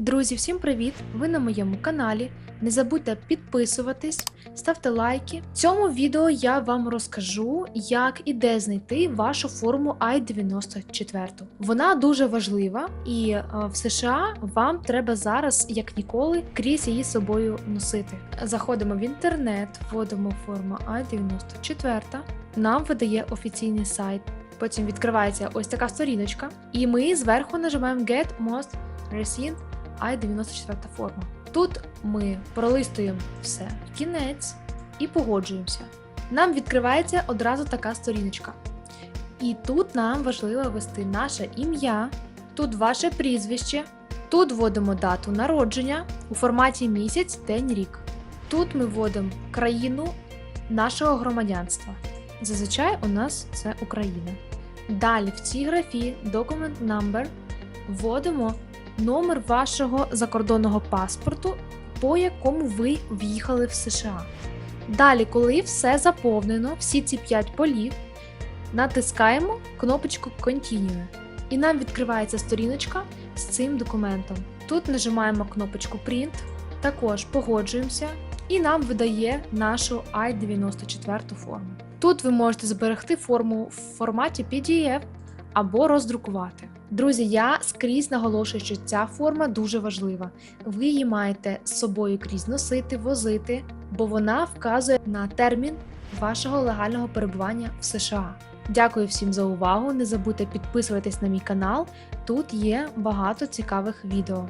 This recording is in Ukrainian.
Друзі, всім привіт! Ви на моєму каналі. Не забудьте підписуватись, ставте лайки. В цьому відео я вам розкажу, як і де знайти вашу форму I-94. Вона дуже важлива, і е, в США вам треба зараз, як ніколи, крізь її собою носити. Заходимо в інтернет, вводимо форму I-94. Нам видає офіційний сайт. Потім відкривається ось така сторіночка, і ми зверху нажимаємо Get Most Recent I-94 форма. Тут ми пролистуємо все в кінець і погоджуємося. Нам відкривається одразу така сторіночка. І тут нам важливо ввести наше ім'я, тут ваше прізвище, тут вводимо дату народження у форматі місяць, день, рік. Тут ми вводимо країну нашого громадянства. Зазвичай у нас це Україна. Далі в цій графі Document Number вводимо номер вашого закордонного паспорту, по якому ви в'їхали в США. Далі, коли все заповнено, всі ці 5 полів, натискаємо кнопочку Continue. І нам відкривається сторіночка з цим документом. Тут нажимаємо кнопочку Print, також погоджуємося, і нам видає нашу I-94 форму. Тут ви можете зберегти форму в форматі PDF або роздрукувати. Друзі, я скрізь наголошую, що ця форма дуже важлива. Ви її маєте з собою крізь носити, возити, бо вона вказує на термін вашого легального перебування в США. Дякую всім за увагу. Не забудьте підписуватись на мій канал. Тут є багато цікавих відео.